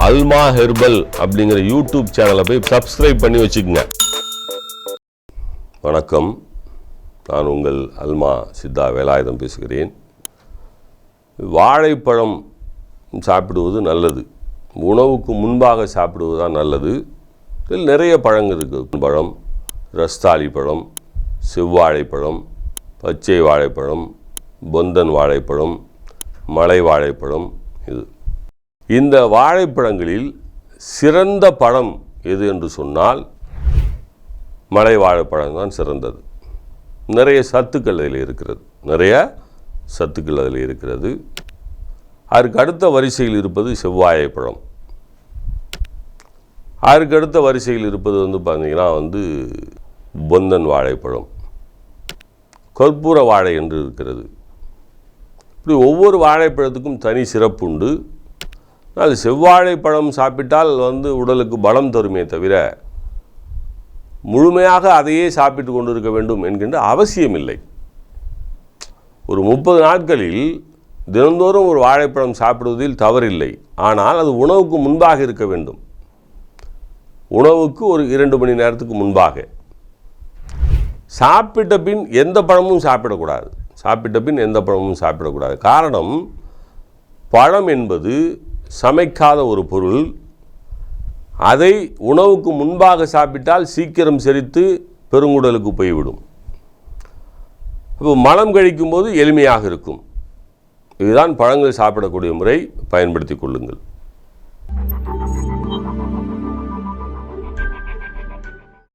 அல்மா herbal அப்படிங்கிற YouTube சேனலை போய் சப்ஸ்கிரைப் பண்ணி வச்சுக்கோங்க. வணக்கம். நான் உங்கள் அல்மா சித்தா வேலாயுதம் பேசுகிறேன். வாழைப்பழம் சாப்பிடுவது நல்லது. உணவுக்கு முன்பாக சாப்பிடுவது தான் நல்லது. இதில் நிறைய பழங்கள் இருக்குது. பழம் ரஸ்தாளி பழம் செவ்வாழைப்பழம் பச்சை வாழைப்பழம் பொந்தன் வாழைப்பழம் மலை வாழைப்பழம் இது. இந்த வாழைப்பழங்களில் சிறந்த பழம் எது என்று சொன்னால் மலை வாழைப்பழம் தான் சிறந்தது. நிறைய சத்துக்கள் அதில் இருக்கிறது. நிறைய சத்துக்கள் அதில் இருக்கிறது. அதற்கு அடுத்த வரிசையில் இருப்பது செவ்வாழைப்பழம் அதற்கு அடுத்த வரிசையில் இருப்பது வந்து பார்த்தீங்கன்னா வந்து பொந்தன் வாழைப்பழம். கற்பூர வாழை என்று இருக்கிறது. இப்படி ஒவ்வொரு வாழைப்பழத்துக்கும் தனி சிறப்பு ஆனால் செவ்வாழை செவ்வாழைப்பழம் சாப்பிட்டால் வந்து உடலுக்கு பலம் தருமே தவிர முழுமையாக அதையே சாப்பிட்டு கொண்டிருக்க வேண்டும் என்கின்ற அவசியம் இல்லை. ஒரு முப்பது நாட்களில் தினந்தோறும் ஒரு வாழைப்பழம் சாப்பிடுவதில் தவறில்லை. ஆனால் அது உணவுக்கு முன்பாக இருக்க வேண்டும். உணவுக்கு ஒரு இரண்டு மணி நேரத்துக்கு முன்பாக. சாப்பிட்ட பின் எந்த பழமும் சாப்பிடக்கூடாது. சாப்பிட்ட பின் எந்த பழமும் சாப்பிடக்கூடாது. காரணம் பழம் என்பது சமைக்காத ஒரு பொருள் அதை உணவுக்கு முன்பாக சாப்பிட்டால் சீக்கிரம் செரித்து பெருங்குடலுக்கு போய்விடும். இப்போ மலம் கழிக்கும்போது எளிமையாக இருக்கும். இதுதான் பழங்கள் சாப்பிடக்கூடிய முறை. பயன்படுத்தி கொள்ளுங்கள்.